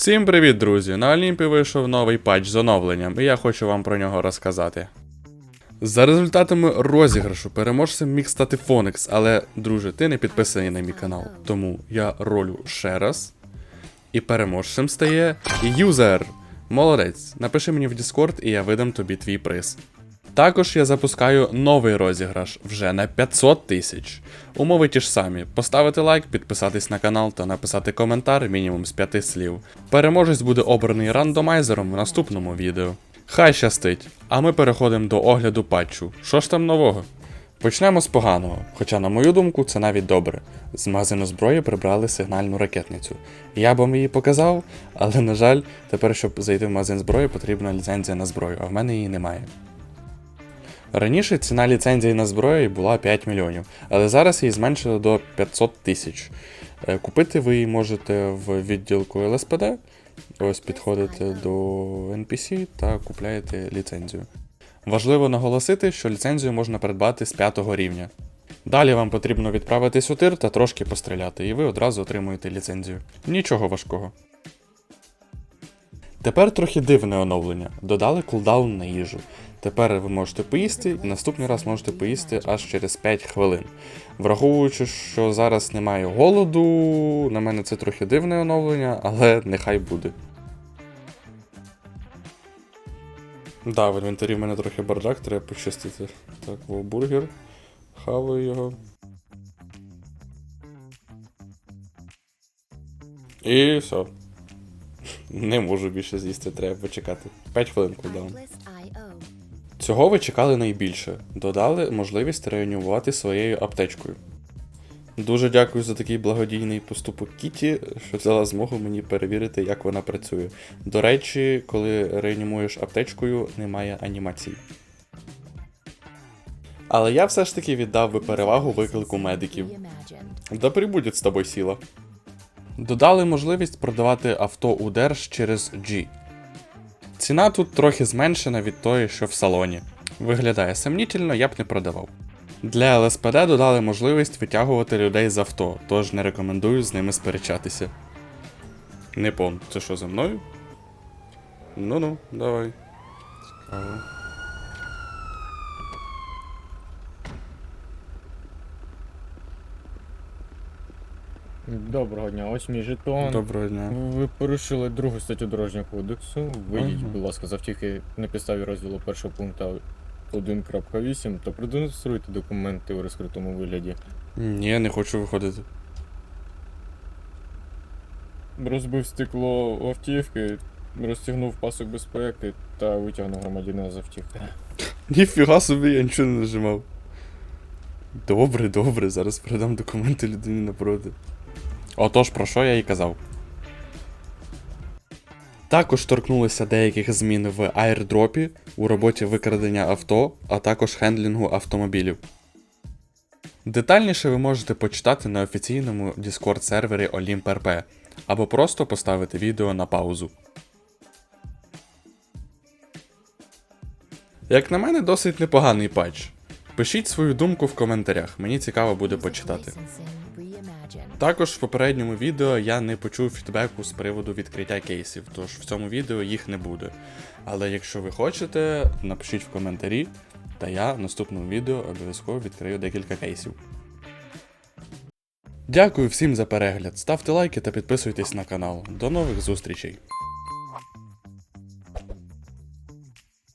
Всім привіт, друзі! На Олімпі вийшов новий патч з оновленням, і я хочу вам про нього розказати. За результатами розіграшу переможцем міг стати Фоникс, але, друже, ти не підписаний на мій канал, тому я ролю ще раз. І переможцем стає юзер. Молодець. Напиши мені в Discord, і я видам тобі твій приз. Також я запускаю новий розіграш вже на 500 тисяч. Умови ті ж самі: поставити лайк, підписатись на канал та написати коментар мінімум з 5 слів. Переможець буде обраний рандомайзером в наступному відео. Хай щастить! А ми переходимо до огляду патчу. Що ж там нового? Почнемо з поганого, хоча, на мою думку, це навіть добре. З магазину зброї прибрали сигнальну ракетницю. Я б вам її показав, але на жаль, тепер, щоб зайти в магазин зброї, потрібна ліцензія на зброю, а в мене її немає. Раніше ціна ліцензії на зброю була 5 мільйонів, але зараз її зменшили до 500 тисяч. Е, Купити ви її можете в відділку ЛСПД, ось підходите до NPC та купляєте ліцензію. Важливо наголосити, що ліцензію можна придбати з 5 рівня. Далі вам потрібно відправитись у тир та трошки постріляти, і ви одразу отримуєте ліцензію. Нічого важкого. Тепер трохи дивне оновлення. Додали кулдаун на їжу. Тепер ви можете поїсти, і наступний раз можете поїсти аж через 5 хвилин. Враховуючи, що зараз немає голоду, на мене це трохи дивне оновлення, але нехай буде. Да, в інвентарі в мене трохи бардак, треба почистити. Так, во бургер. Хаваю його. І все. Не можу більше з'їсти, треба почекати. 5 хвилин кулдаун. Цього ви чекали найбільше. Додали можливість реанімувати своєю аптечкою. Дуже дякую за такий благодійний поступок Кіті, що дала змогу мені перевірити, як вона працює. До речі, коли реанімуєш аптечкою, немає анімацій. Але я все ж таки віддав би перевагу виклику медиків. Да прибудет з тобою сила. Додали можливість продавати авто у Держ через G. Ціна тут трохи зменшена від тої, що в салоні. Виглядає сумнітельно, я б не продавав. Для ЛСПД додали можливість витягувати людей з авто, тож не рекомендую з ними сперечатися. Не пом, це що за мною? Ну-ну, давай. Цікаво. Доброго дня, ось мій жетон. Доброго дня. Ви порушили другу статтю дорожнього кодексу. Вийдіть, Ага. будь ласка, з автівки на підставі розділу першого пункту 1.8 та продемонструйте документи у розкритому вигляді. Ні, не хочу виходити. Розбив стекло автівки, розтягнув пасок безпеки та витягнув громадянина з автівки. Ніфіга собі, я нічого не нажимав. Добре, добре, зараз передам документи людині напроти. Отож, про що я і казав. Також торкнулися деяких змін в аірдропі у роботі викрадення авто, а також хендлінгу автомобілів. Детальніше ви можете почитати на офіційному Discord сервері Olymp.rp або просто поставити відео на паузу. Як на мене, досить непоганий патч. Пишіть свою думку в коментарях, мені цікаво буде почитати. Також в попередньому відео я не почув фідбеку з приводу відкриття кейсів, тож в цьому відео їх не буде. Але якщо ви хочете, напишіть в коментарі, та я в наступному відео обов'язково відкрию декілька кейсів. Дякую всім за перегляд, ставте лайки та підписуйтесь на канал. До нових зустрічей!